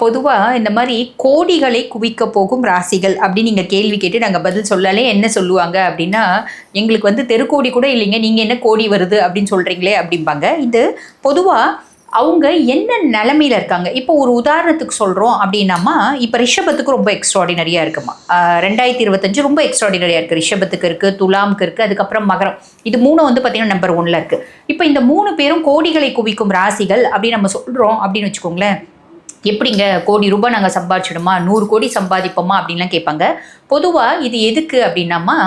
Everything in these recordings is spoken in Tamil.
பொதுவாக இந்த மாதிரி கோடிகளை குவிக்க போகும் ராசிகள் அப்படின்னு நீங்கள் கேள்வி கேட்டு நாங்கள் பதில் சொல்லலே என்ன சொல்லுவாங்க அப்படின்னா எங்களுக்கு வந்து தெருக்கோடி கூட இல்லைங்க நீங்கள் என்ன கோடி வருது அப்படின்னு சொல்கிறீங்களே அப்படிம்பாங்க. இது பொதுவாக அவங்க என்ன நிலமையில இருக்காங்க? இப்போ ஒரு உதாரணத்துக்கு சொல்கிறோம் அப்படின்னாமா இப்போ ரிஷபத்துக்கு ரொம்ப எக்ஸ்ட்ராடினரியாக இருக்குமா ரெண்டாயிரத்தி இருபத்தஞ்சு ரொம்ப எக்ஸ்ட்ராடினரியாக இருக்குது ரிஷபத்துக்கு இருக்குது துலாமுக்கு இருக்குது அதுக்கப்புறம் மகரம். இது மூணு வந்து பார்த்திங்கன்னா நம்பர் ஒன்ல இருக்குது இப்போ இந்த மூணு பேரும் கோடிகளை குவிக்கும் ராசிகள் அப்படின்னு நம்ம சொல்கிறோம் அப்படின்னு வச்சுக்கோங்களேன். எப்படிங்க கோடி ரூபாய் நாங்கள் சம்பாதிச்சிடுமா நூறு கோடி சம்பாதிப்போமா? அப்படின்லாம் கேட்பாங்க. பொதுவாக இது எதுக்கு அப்படின்னாமா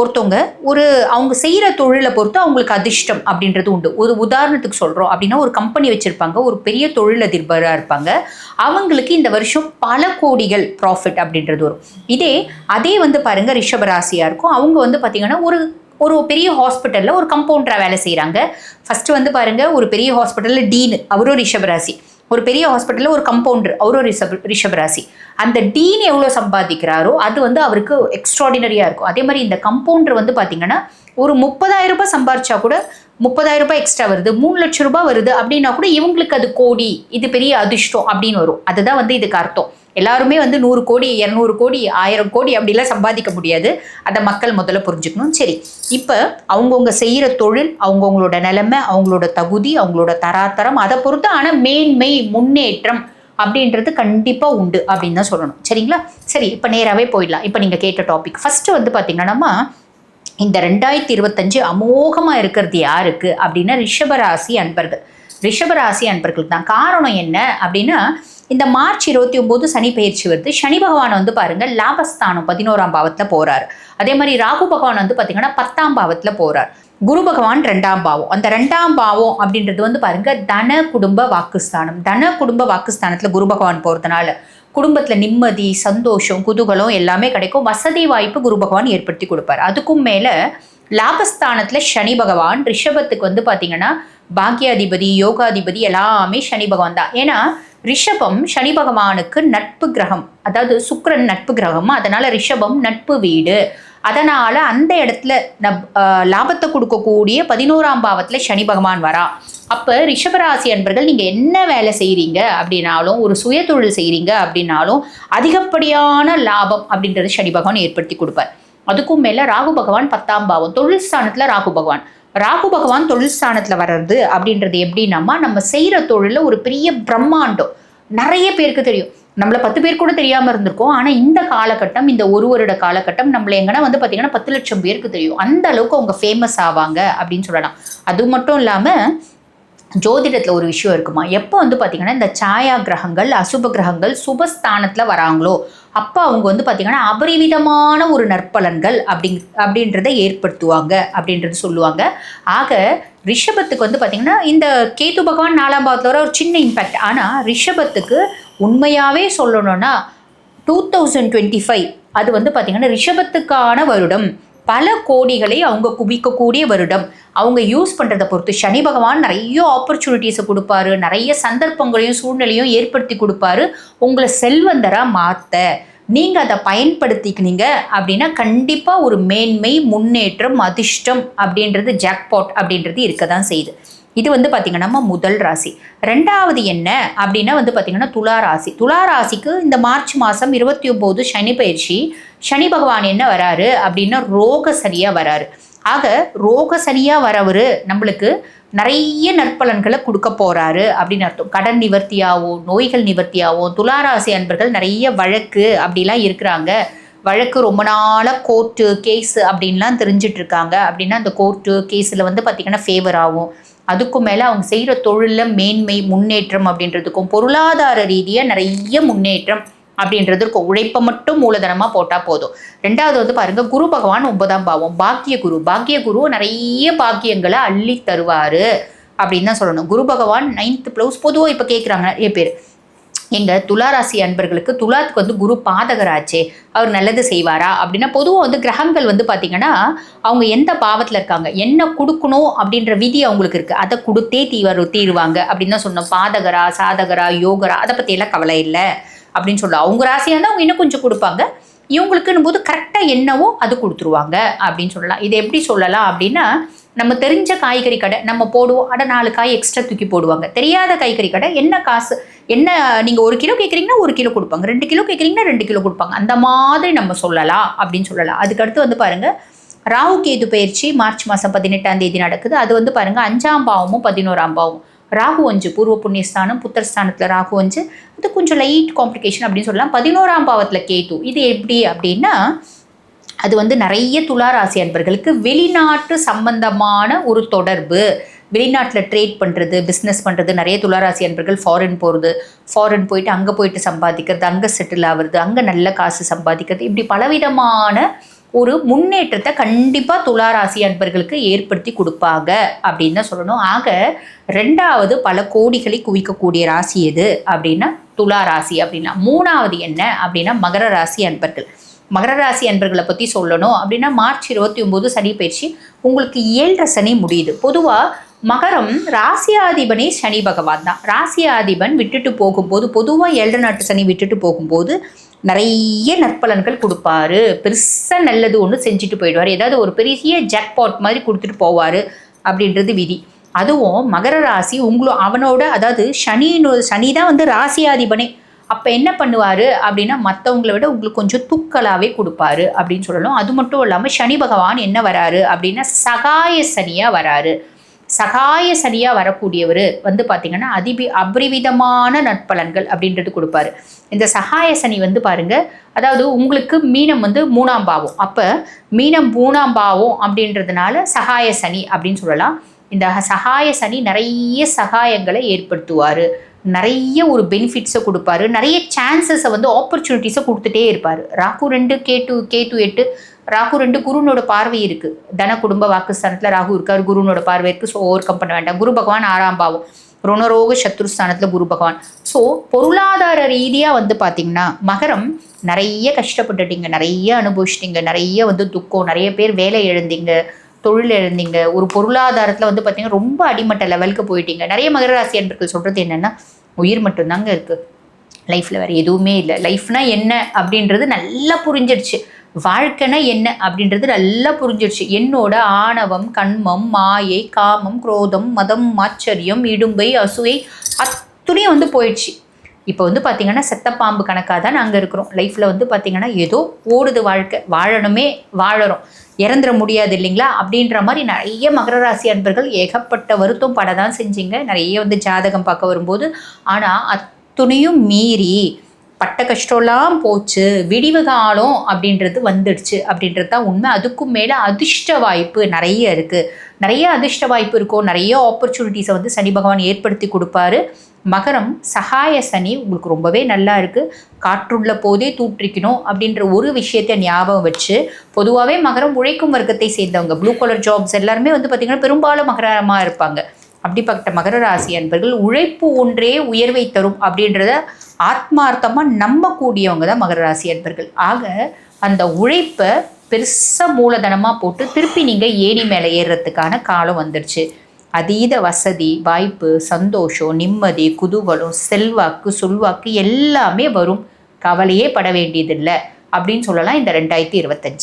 ஒருத்தவங்க ஒரு அவங்க செய்கிற தொழிலை பொறுத்து அவங்களுக்கு அதிர்ஷ்டம் அப்படின்றது உண்டு. ஒரு உதாரணத்துக்கு சொல்கிறோம் அப்படின்னா ஒரு கம்பெனி வச்சுருப்பாங்க. ஒரு பெரிய தொழிலதிபராக இருப்பாங்க. அவங்களுக்கு இந்த வருஷம் பல கோடிகள் ப்ராஃபிட் அப்படின்றது வரும். இதே அதே வந்து பாருங்கள் ரிஷபராசியாக இருக்கும். அவங்க வந்து பார்த்திங்கன்னா ஒரு ஒரு பெரிய ஹாஸ்பிட்டலில் ஒரு கம்பவுண்டராக வேலை செய்கிறாங்க ஃபஸ்ட்டு வந்து பாருங்கள் ஒரு பெரிய ஹாஸ்பிட்டலில் டீனு. அவரும் ரிஷபராசி. ஒரு பெரிய ஹாஸ்பிட்டலில் ஒரு கம்பவுண்டர் அவரும் ரிஷப் ரிஷபராசி. அந்த டீன் எவ்வளோ சம்பாதிக்கிறாரோ அது வந்து அவருக்கு எக்ஸ்ட்ராடினரியாக இருக்கும். அதே மாதிரி இந்த கம்பவுண்டர் வந்து பார்த்தீங்கன்னா ஒரு முப்பதாயிரம் ரூபாய் சம்பாரிச்சா கூட முப்பதாயிரம் ரூபாய் எக்ஸ்ட்ரா வருது மூணு லட்சம் ரூபாய் வருது அப்படின்னா கூட இவங்களுக்கு அது கோடி. இது பெரிய அதிர்ஷ்டம் அப்படின்னு வரும். அதுதான் வந்து இதுக்கு அர்த்தம். எல்லாருமே வந்து நூறு கோடி இரநூறு கோடி ஆயிரம் கோடி அப்படிலாம் சம்பாதிக்க முடியாது. அதை மக்கள் முதல்ல புரிஞ்சுக்கணும். சரி இப்போ அவங்கவுங்க செய்கிற தொழில் அவங்கவுங்களோட நிலைமை அவங்களோட தகுதி அவங்களோட தராத்தரம் அதை பொறுத்து ஆனால் மேன்மை முன்னேற்றம் அப்படின்றது கண்டிப்பாக உண்டு அப்படின்னு தான் சொல்லணும். சரிங்களா? சரி இப்போ நேராகவே போயிடலாம். இப்போ நீங்கள் கேட்ட டாபிக் ஃபஸ்ட்டு வந்து பார்த்தீங்கன்னா இந்த ரெண்டாயிரத்தி இருபத்தஞ்சு அமோகமாக இருக்கிறது யாருக்கு அப்படின்னா ரிஷபராசி அன்பர்கள். ரிஷபராசி அன்பர்கள் தான். காரணம் என்ன அப்படின்னா இந்த மார்ச் இருபத்தி ஒம்பது சனி பயிற்சி வருது. சனி பகவான் வந்து பாருங்க லாபஸ்தானம் பதினோராம் பாவத்தில் போறாரு. அதே மாதிரி ராகு பகவான் வந்து பார்த்தீங்கன்னா பத்தாம் பாவத்தில் போறார். குரு பகவான் ரெண்டாம் பாவம். அந்த ரெண்டாம் பாவம் அப்படின்றது வந்து பாருங்க தன குடும்ப வாக்குஸ்தானம். தன குடும்ப வாக்குஸ்தானத்தில் குரு பகவான் போகிறதுனால குடும்பத்தில் நிம்மதி சந்தோஷம் குதூகலம் எல்லாமே கிடைக்கும். வசதி வாய்ப்பு குரு பகவான் ஏற்படுத்தி கொடுப்பார். அதுக்கும் மேலே லாபஸ்தானத்தில் சனி பகவான் ரிஷபத்துக்கு வந்து பார்த்தீங்கன்னா பாக்யாதிபதி யோகாதிபதி எல்லாமே சனி பகவான் தான். ஏன்னா ரிஷபம் சனி பகவானுக்கு நட்பு கிரகம் அதாவது சுக்கரன் நட்பு கிரகம். அதனால ரிஷபம் நட்பு வீடு. அதனால அந்த இடத்துல நப் லாபத்தை கொடுக்கக்கூடிய பதினோராம் பாவத்துல சனி பகவான் வரா. அப்போ ரிஷபராசி அன்பர்கள் நீங்கள் என்ன வேலை செய்கிறீங்க அப்படின்னாலும் ஒரு சுய தொழில் செய்கிறீங்க அப்படின்னாலும் அதிகப்படியான லாபம் அப்படின்றது சனி பகவான் ஏற்படுத்தி கொடுப்பார். அதுக்கும் மேலே ராகு பகவான் பத்தாம் பாவம். தொழில் ஸ்தானத்தில் ராகு பகவான். ராகு பகவான் தொழில் ஸ்தானத்தில் வர்றது அப்படின்றது எப்படின்னாமா நம்ம செய்கிற தொழிலில் ஒரு பெரிய பிரம்மாண்டம். நிறைய பேருக்கு தெரியும். நம்மளை பத்து பேர் கூட தெரியாமல் இருந்திருக்கோம். ஆனால் இந்த காலகட்டம் இந்த ஒரு வருட காலகட்டம் நம்மளை எங்கன்னா வந்து பார்த்தீங்கன்னா பத்து லட்சம் பேருக்கு தெரியும். அந்த அளவுக்கு அவங்க ஃபேமஸ் ஆவாங்க அப்படின்னு சொல்லலாம். அது மட்டும் இல்லாமல் ஜோதிடத்தில் ஒரு விஷயம் இருக்குமா? எப்போ வந்து பார்த்திங்கன்னா இந்த சாயா கிரகங்கள் அசுப கிரகங்கள் சுபஸ்தானத்தில் வராங்களோ அப்போ அவங்க வந்து பார்த்திங்கன்னா அபரிவிதமான ஒரு நற்பலன்கள் அப்படி அப்படின்றத ஏற்படுத்துவாங்க அப்படின்றது சொல்லுவாங்க. ஆக ரிஷபத்துக்கு வந்து பார்த்திங்கன்னா இந்த கேது பகவான் நாலாம் பாவத்தில் வர ஒரு சின்ன இம்பேக்ட் ஆனால் ரிஷபத்துக்கு உண்மையாகவே சொல்லணும்னா டூ தௌசண்ட் டுவெண்ட்டி ஃபைவ் அது வந்து பார்த்திங்கன்னா ரிஷபத்துக்கான வருடம். பல கோடிகளை அவங்க குவிக்கக்கூடிய வருடம். அவங்க யூஸ் பண்ணுறதை பொறுத்து சனி பகவான் நிறைய ஆப்பர்ச்சுனிட்டிஸை கொடுப்பாரு. நிறைய சந்தர்ப்பங்களையும் சூழ்நிலையும் ஏற்படுத்தி கொடுப்பாரு. உங்களை செல்வந்தராக மாற்ற நீங்கள் அதை பயன்படுத்திக்கினீங்க அப்படின்னா கண்டிப்பாக ஒரு மேன்மை முன்னேற்றம் அதிர்ஷ்டம் அப்படின்றது ஜாக்பாட் அப்படின்றது இருக்க தான் செய்யுது. இது வந்து பார்த்திங்கன்னா முதல் ராசி. ரெண்டாவது என்ன அப்படின்னா வந்து பார்த்திங்கன்னா துலா ராசி. துலா ராசிக்கு இந்த மார்ச் மாதம் இருபத்தி ஒம்பது சனி பயிற்சி. சனி பகவான் என்ன வராரு அப்படின்னா ரோக சரியாக வராரு. ஆக ரோக சரியாக வரவர் நம்மளுக்கு நிறைய நற்பலன்களை கொடுக்க போகிறாரு அப்படின்னு அர்த்தம். கடன் நிவர்த்தியாகவும் நோய்கள் நிவர்த்தியாகவும் துளாராசி அன்பர்கள் நிறைய வழக்கு அப்படிலாம் இருக்கிறாங்க. வழக்கு ரொம்ப நாளாக கோர்ட்டு கேஸ் அப்படின்லாம் தெரிஞ்சிட்டு இருக்காங்க அப்படின்னா அந்த கோர்ட்டு கேஸில் வந்து பார்த்திங்கன்னா ஃபேவர் ஆகும். அதுக்கும் மேலே அவங்க செய்கிற தொழிலில் மேன்மை முன்னேற்றம் அப்படின்றதுக்கும் பொருளாதார ரீதியாக நிறைய முன்னேற்றம். அப்படின்றது இருக்கும் உழைப்பை மட்டும் மூலதனமாக போட்டால் போதும். ரெண்டாவது வந்து பாருங்க குரு பகவான் ஒன்பதாம் பாவம் பாக்கிய குரு. பாக்கிய குரு நிறைய பாக்கியங்களை அள்ளி தருவார் அப்படின்னு தான் சொல்லணும். குரு பகவான் நைன்த் ப்ளவுஸ் பொதுவாக இப்போ கேட்குறாங்க நிறைய பேர். எங்கள் துளாராசி அன்பர்களுக்கு துலாத்துக்கு வந்து குரு பாதகராச்சே அவர் நல்லது செய்வாரா அப்படின்னா பொதுவாக வந்து கிரகங்கள் வந்து பார்த்தீங்கன்னா அவங்க எந்த பாவத்தில் இருக்காங்க என்ன கொடுக்கணும் அப்படின்ற விதி அவங்களுக்கு இருக்குது அதை கொடுத்தே தீவர் தீருவாங்க அப்படின்னு தான் சொன்னோம் பாதகரா சாதகரா யோகரா அதை பற்றியெல்லாம் கவலை இல்லை. அப்படின்னு சொல்லலாம் அவங்க ராசியாக இருந்தால் அவங்க இன்னும் கொஞ்சம் கொடுப்பாங்க. இவங்களுக்குன்னு போது கரெக்டாக என்னவோ அது கொடுத்துருவாங்க அப்படின்னு சொல்லலாம். இது எப்படி சொல்லலாம் அப்படின்னா நம்ம தெரிஞ்ச காய்கறி கடை நம்ம போடுவோம். அட நாலு காய் எக்ஸ்ட்ரா தூக்கி போடுவாங்க. தெரியாத காய்கறி கடை என்ன காசு என்ன நீங்கள் ஒரு கிலோ கேட்குறீங்கன்னா ஒரு கிலோ கொடுப்பாங்க. ரெண்டு கிலோ கேட்குறீங்கன்னா ரெண்டு கிலோ கொடுப்பாங்க. அந்த மாதிரி நம்ம சொல்லலாம் அப்படின்னு சொல்லலாம். அதுக்கடுத்து வந்து பாருங்கள் ராகு கேது பயிற்சி மார்ச் மாதம் பதினெட்டாம் தேதி நடக்குது. அது வந்து பாருங்கள் அஞ்சாம் பாவமும் பதினோராம் பாவம் ராகு அஞ்சு பூர்வ புண்ணியஸ்தானம் புத்தர்ஸ்தானத்தில் ராகு அஞ்சு. அது கொஞ்சம் லைட் காம்ப்ளிகேஷன் அப்படின்னு சொல்லலாம். பதினோராம் பாவத்தில் கேது. இது எப்படி அப்படின்னா அது வந்து நிறைய துளாராசி அன்பர்களுக்கு வெளிநாட்டு சம்பந்தமான ஒரு தொடர்பு. வெளிநாட்டில் ட்ரேட் பண்ணுறது பிஸ்னஸ் பண்ணுறது நிறைய துளாராசி அன்பர்கள் ஃபாரின் போகிறது ஃபாரின் போயிட்டு அங்கே போயிட்டு சம்பாதிக்கிறது அங்கே செட்டில் ஆகுறது அங்கே நல்ல காசு சம்பாதிக்கிறது. இப்படி பலவிதமான ஒரு முன்னேற்றத்தை கண்டிப்பாக துளாராசி அன்பர்களுக்கு ஏற்படுத்தி கொடுப்பாங்க அப்படின்னு தான் சொல்லணும். ஆக ரெண்டாவது பல கோடிகளை குவிக்கக்கூடிய ராசி எது அப்படின்னா துலா ராசி அப்படின்னா. மூணாவது என்ன அப்படின்னா மகர ராசி அன்பர்கள். மகர ராசி அன்பர்களை பற்றி சொல்லணும் அப்படின்னா மார்ச் இருபத்தி ஒம்பது சனி பயிற்சி உங்களுக்கு ஏழரை சனி முடியுது. பொதுவாக மகரம் ராசியாதிபனே சனி பகவான் தான். ராசியாதிபன் விட்டுட்டு போகும்போது பொதுவாக ஏழரை நாட்டு சனி விட்டுட்டு போகும்போது நிறைய நற்பலன்கள் கொடுப்பாரு. பெருசாக நல்லது ஒன்று செஞ்சுட்டு போயிடுவார். ஏதாவது ஒரு பெரிய ஜாக்பாட் மாதிரி கொடுத்துட்டு போவார் அப்படின்றது விதி. அதுவும் மகர ராசி உங்களும் அவனோட அதாவது சனின்னு சனி தான் வந்து ராசியாதிபனே. அப்போ என்ன பண்ணுவார் அப்படின்னா மற்றவங்கள விட உங்களுக்கு கொஞ்சம் தூக்கலாகவே கொடுப்பாரு அப்படின்னு சொல்லலாம் அது மட்டும் இல்லாமல் சனி பகவான் என்ன வராரு அப்படின்னா சகாய சனியாக வராரு. சகாய சனியாக வரக்கூடியவர் வந்து பார்த்திங்கன்னா அதிபி அபரிவிதமான நட்பலன்கள் அப்படின்றது கொடுப்பாரு. இந்த சகாய சனி வந்து பாருங்கள் அதாவது உங்களுக்கு மீனம் வந்து மூணாம் பாவம். அப்போ மீனம் மூணாம் பாவம் அப்படின்றதுனால சகாய சனி அப்படின்னு சொல்லலாம். இந்த சகாய சனி நிறைய சகாயங்களை ஏற்படுத்துவார். நிறைய ஒரு பெனிஃபிட்ஸை கொடுப்பாரு. நிறைய சான்சஸை வந்து ஆப்பர்ச்சுனிட்டிஸை கொடுத்துட்டே இருப்பார். ராகு ரெண்டு கே டூ கே டூ எட்டு ராகு ரெண்டு குருனோட பார்வை இருக்குது தன குடும்ப வாக்குஸ்தானத்தில் ராகு இருக்கார். குருனோட பார்வை இருக்குது ஸோ ஓவர் கம் பண்ண வேண்டாம். குரு பகவான் ஆறாம் பாவம். ருணரோக சத்ருஸ்தானத்தில் குரு பகவான். ஸோ பொருளாதார ரீதியாக வந்து பார்த்திங்கன்னா மகரம் நிறைய கஷ்டப்பட்டுட்டீங்க. நிறைய அனுபவிச்சிட்டிங்க. நிறைய வந்து துக்கம். நிறைய பேர் வேலை எழுந்தீங்க தொழில் எழுந்தீங்க ஒரு பொருளாதாரத்தில் வந்து பார்த்தீங்கன்னா ரொம்ப அடிமட்ட லெவலுக்கு போயிட்டீங்க. நிறைய மகர ராசி அன்பர்கள் சொல்கிறது என்னென்னா உயிர் மட்டும்தாங்க இருக்குது லைஃப்பில் வேறு எதுவுமே இல்லை. லைஃப்னா என்ன அப்படின்றது நல்லா புரிஞ்சிடுச்சு வாழ்க்கைனா என்ன அப்படின்றது நல்லா புரிஞ்சிடுச்சு என்னோட ஆணவம் கண்மம் மாயை காமம் குரோதம் மதம் ஆச்சரியம் இடும்பை அசுவை அத்துணையும் வந்து போயிடுச்சு. இப்போ வந்து பார்த்திங்கன்னா செத்தப்பாம்பு கணக்காக தான் நாங்கள் இருக்கிறோம். லைஃப்பில் வந்து பார்த்திங்கன்னா ஏதோ ஓடுது வாழ்க்கை. வாழணுமே வாழறோம். இறந்துட முடியாது இல்லைங்களா? அப்படின்ற மாதிரி நிறைய மகர ராசி அன்பர்கள் ஏகப்பட்ட வருத்தம் பட தான் செஞ்சீங்க. நிறைய வந்து ஜாதகம் பார்க்க வரும்போது. ஆனால் அத்துணையும் மீறி பட்ட கஷ்டம்லாம் போச்சு விடிவு காலம் அப்படின்றது வந்துடுச்சு அப்படின்றது தான் உண்மை. அதுக்கும் மேலே அதிர்ஷ்ட வாய்ப்பு நிறைய இருக்குது நிறைய அதிர்ஷ்ட வாய்ப்பு இருக்கும். நிறைய ஆப்பர்ச்சுனிட்டிஸை வந்து சனி பகவான் ஏற்படுத்தி கொடுப்பாரு. மகரம் சகாய சனி உங்களுக்கு ரொம்பவே நல்லா இருக்குது காற்றுள்ள போதே தூற்றிக்கணும் அப்படின்ற ஒரு விஷயத்தை ஞாபகம் வச்சு பொதுவாகவே மகரம் உழைக்கும் வர்க்கத்தை சேர்ந்தவங்க ப்ளூ கலர் ஜாப்ஸ் எல்லாருமே வந்து பார்த்திங்கன்னா பெரும்பாலும் மகரமாக இருப்பாங்க. அப்படிப்பட்ட மகர ராசி அன்பர்கள் உழைப்பு ஒன்றே உயர்வை தரும் அப்படின்றத ஆத்மார்த்தமாக நம்பக்கூடியவங்க தான் மகர ராசி அன்பர்கள். ஆக அந்த உழைப்பை பெருசாக மூலதனமாக போட்டு திருப்பி நீங்கள் ஏணி மேலே ஏறுறதுக்கான காலம் வந்துடுச்சு அதீத வசதி வாய்ப்பு சந்தோஷம் நிம்மதி குதூகலம் செல்வாக்கு சொல்வாக்கு எல்லாமே வரும். கவலையே பட வேண்டியதில்லை அப்படின்னு சொல்லலாம் இந்த ரெண்டாயிரத்தி இருபத்தஞ்சு.